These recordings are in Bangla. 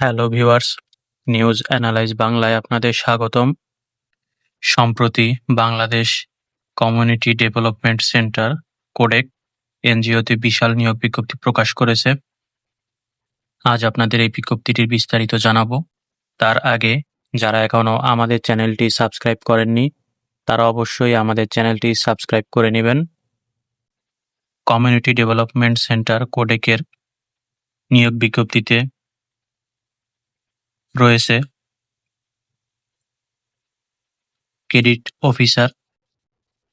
হ্যালো ভিউয়ার্স নিউজ অ্যানালাইজ বাংলায় আপনাদের স্বাগতম। সম্প্রতি বাংলাদেশ কমিউনিটি ডেভেলপমেন্ট সেন্টার কোডেক এনজিওতে বিশাল নিয়োগ বিজ্ঞপ্তি প্রকাশ করেছে। আজ আপনাদের এই বিজ্ঞপ্তিটির বিস্তারিত জানাব। তার আগে, যারা এখনও আমাদের চ্যানেলটি সাবস্ক্রাইব করেননি, তারা অবশ্যই আমাদের চ্যানেলটি সাবস্ক্রাইব করে নেবেন। কমিউনিটি ডেভেলপমেন্ট সেন্টার কোডেকের নিয়োগ বিজ্ঞপ্তিতে রয়েছে। ক্রেডিট অফিসার,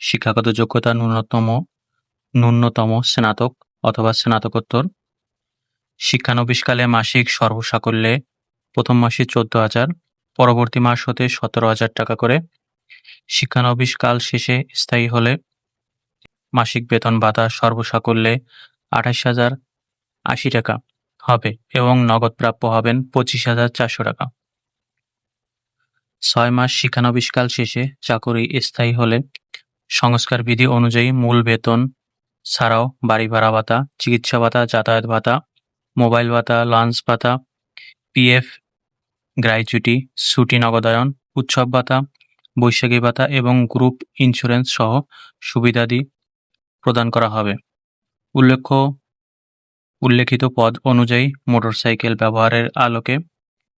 শিক্ষাগত যোগ্যতা ন্যূনতম ন্যূনতম স্নাতক অথবা স্নাতকোত্তর। শিক্ষানবিশকালে মাসিক সর্বসাকল্যে প্রথম মাসে চোদ্দ হাজার, পরবর্তী মাস হতে সতেরো হাজার টাকা করে। শিক্ষানবিশকাল শেষে স্থায়ী হলে মাসিক বেতন ভাতা সর্বসাকল্যে আঠাশ হাজার আশি টাকা। হবে এবং নগদ প্রাপ্য হবেন পঁচিশ হাজার চারশো টাকা। ছয় মাস শিক্ষানবিশকাল শেষে চাকরি স্থায়ী হলে সংস্কার বিধি অনুযায়ী মূল বেতন ছাড়াও বাড়ি ভাড়া ভাতা, চিকিৎসা ভাতা, যাতায়াত ভাতা, মোবাইল ভাতা লাঞ্চ ভাতা পিএফ গ্র্যাচুইটি ছুটি নগদায়ন, উৎসব ভাতা, বৈশাখী ভাতা এবং গ্রুপ ইন্স্যুরেন্স সহ সুবিধাদি প্রদান করা হবে। উল্লেখ্য উল্লেখিত পদ অনুযায়ী মোটরসাইকেল ব্যবহারের আলোকে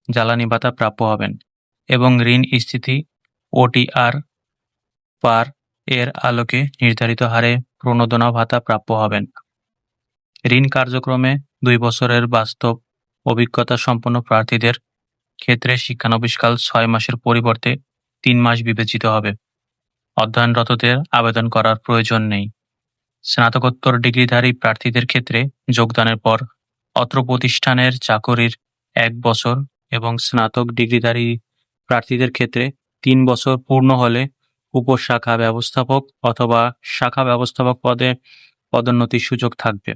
জ্বালানি ভাতা প্রাপ্য হবেন এবং ঋণ স্থিতি ওটিআর পার এর আলোকে নির্ধারিত হারে প্রণোদনা ভাতা প্রাপ্য হবেন। ঋণ কার্যক্রমে দুই বছরের বাস্তব অভিজ্ঞতা সম্পন্ন প্রার্থীদের ক্ষেত্রে শিক্ষানবিশকাল ছয় মাসের পরিবর্তে তিন মাস বিবেচিত হবে। অধ্যয়নরতদের আবেদন করার প্রয়োজন নেই। স্নাতকোত্তর ডিগ্রিধারী প্রার্থীদের ক্ষেত্রে যোগদানের পর অত্র প্রতিষ্ঠানের চাকরির এক বছর এবং স্নাতক ডিগ্রিধারী প্রার্থীদের ক্ষেত্রে তিন বছর পূর্ণ হলে উপশাখা ব্যবস্থাপক অথবা শাখা ব্যবস্থাপক পদে পদোন্নতির সুযোগ থাকবে।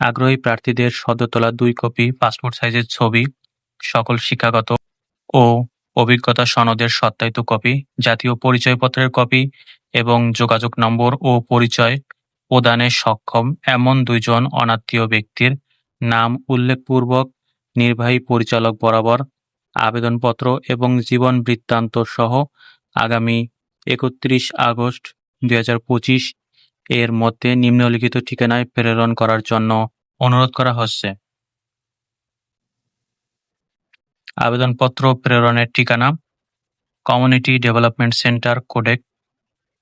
আগ্রহী প্রার্থীদের সদ্য তোলা দুই কপি, পাসপোর্ট সাইজের ছবি, সকল শিক্ষাগত ও অভিজ্ঞতা সনদের সত্যায়িত কপি, জাতীয় পরিচয়পত্রের কপি এবং যোগাযোগ নম্বর ও পরিচয় প্রদানে সক্ষম এমন দুইজন অনাত্মীয় ব্যক্তির নাম উল্লেখপূর্বক নির্বাহী পরিচালক বরাবর আবেদনপত্র এবং জীবন বৃত্তান্ত সহ আগামী একত্রিশ আগস্ট দুই হাজার পঁচিশ এর মধ্যে নিম্নলিখিত ঠিকানায় প্রেরণ করার জন্য অনুরোধ করা হচ্ছে। আবেদনপত্র প্রেরণের ঠিকানা community development centre Codec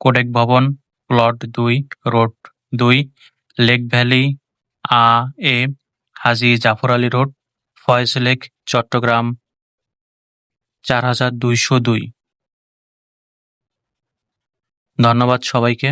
Codec ভবন প্লট দুই রোড দুই লেক ভ্যালি আ A Haji Jafar Ali road Faiz lake Chattogram চার হাজার দুইশো দুই ধন্যবাদ সবাইকে।